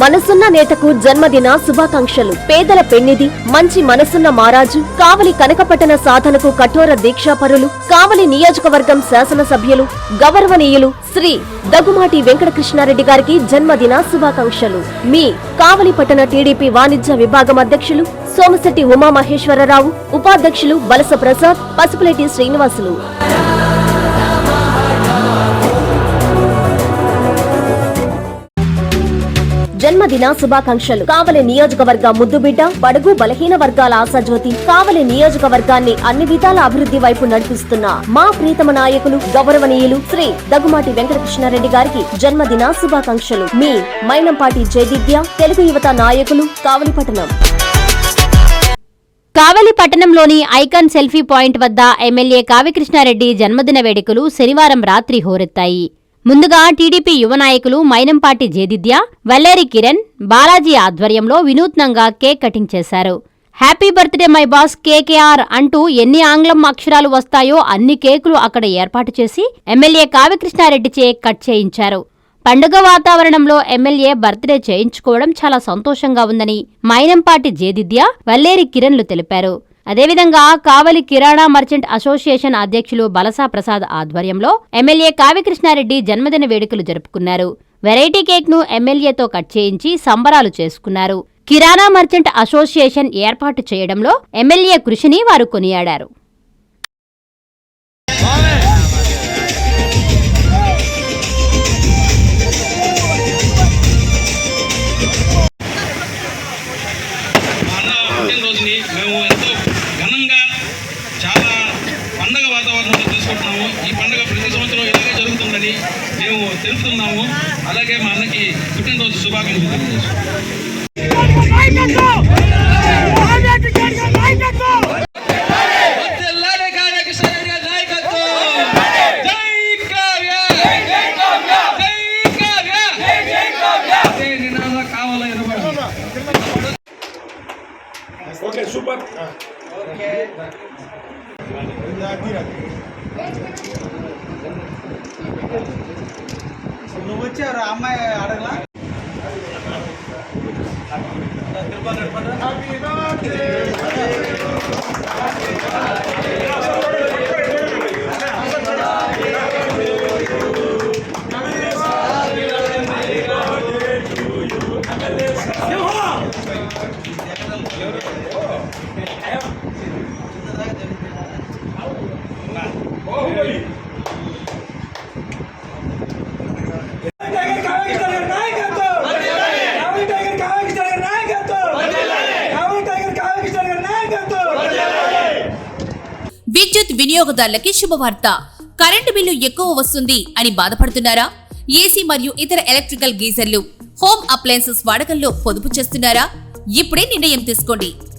మనసున్న నేతకు జన్మదిన శుభాకాంక్షలు. పేదల పెన్నిది మంచి మనసున్న మారాజు కావలి కనకపట్టణ సాధనకు కఠోర దీక్షాపరులు కావలి నియోజకవర్గం శాసనసభ్యులు గౌరవనీయులు శ్రీ దగ్గుమాటి వెంకటకృష్ణారెడ్డి గారికి జన్మదిన శుభాకాంక్షలు. మీ కావలి పట్టణ టీడీపీ వాణిజ్య విభాగం అధ్యక్షులు సోమశెట్టి ఉమామహేశ్వరరావు ఉపాధ్యక్షులు బలస ప్రసాద్ పసుపులేటి శ్రీనివాసులు. జన్మదిన శుభాకాంక్షలు. కావలి నియోజకవర్గ ముద్దుబిడ్డ బడుగు బలహీన వర్గాల ఆశాజ్యోతి కావలి నియోజకవర్గాన్ని అన్ని విధాల అభివృద్ధి వైపు నడిపిస్తున్న మా ప్రీతమ నాయకులు గౌరవనీయులు శ్రీ దగ్గుమాటి వెంకటకృష్ణారెడ్డి గారికి జన్మదిన శుభాకాంక్షలు. మీ మైనంపాటి జయదిద్య తెలుగు యువత నాయకులు కావలిపట్టణం కావలి పట్టణంలోని ఐకాన్ సెల్ఫీ పాయింట్ వద్ద ఎమ్మెల్యే కావ్యకృష్ణారెడ్డి జన్మదిన వేడుకలు శనివారం రాత్రి హోరెత్తాయి. ముందుగా టీడీపీ యువ నాయకులు మైనంపాటి జేదిద్య వల్లేరి కిరణ్ బాలాజీ ఆధ్వర్యంలో వినూత్నంగా కేక్ కటింగ్ చేశారు. Happy birthday my boss KKR అంటూ ఎన్ని ఆంగ్లం అక్షరాలు వస్తాయో అన్ని కేకులు అక్కడ ఏర్పాటు చేసి ఎమ్మెల్యే కావ్యకృష్ణారెడ్డిచే కట్ చేయించారు. పండుగ వాతావరణంలో ఎమ్మెల్యే బర్త్డే చేయించుకోవడం చాలా సంతోషంగా ఉందని మైనంపాటి జేదిద్య వల్లేరి కిరణ్లు తెలిపారు. అదేవిధంగా కావలి కిరాణా మర్చెంట్ అసోసియేషన్ అధ్యక్షులు బలసా ప్రసాద్ ఆధ్వర్యంలో ఎమ్మెల్యే కావ్యకృష్ణారెడ్డి జన్మదిన వేడుకలు జరుపుకున్నారు. వెరైటీ కేక్ను ఎమ్మెల్యేతో కట్ చేయించి సంబరాలు చేసుకున్నారు. కిరాణా మర్చెంట్ అసోసియేషన్ ఏర్పాటు చేయడంలో ఎమ్మెల్యే కృషిని వారు కొనియాడారు. తీసుకుంటున్నాము ఈ పండగ ప్రతి సంవత్సరం ఇలాగే జరుగుతుందని మేము తెలుపుతున్నాము. అలాగే మా అన్నకి పుట్టినరోజు శుభాకాంక్షలు తెలియజేస్తున్నాము వర్ధిల్లాలి కావ్యకృష్ణ గారి నువ్వు వచ్చారు అమ్మాయి అడగలా? విద్యుత్ వినియోగదారులకి శుభవార్త. కరెంటు బిల్లు ఎక్కువ వస్తుంది అని బాధపడుతున్నారా? ఏసీ మరియు ఇతర ఎలక్ట్రికల్ గీజర్లు హోమ్ అప్లయన్సెస్ వాడకంలో పొదుపు చేస్తున్నారా? ఇప్పుడే నిర్ణయం తీసుకోండి.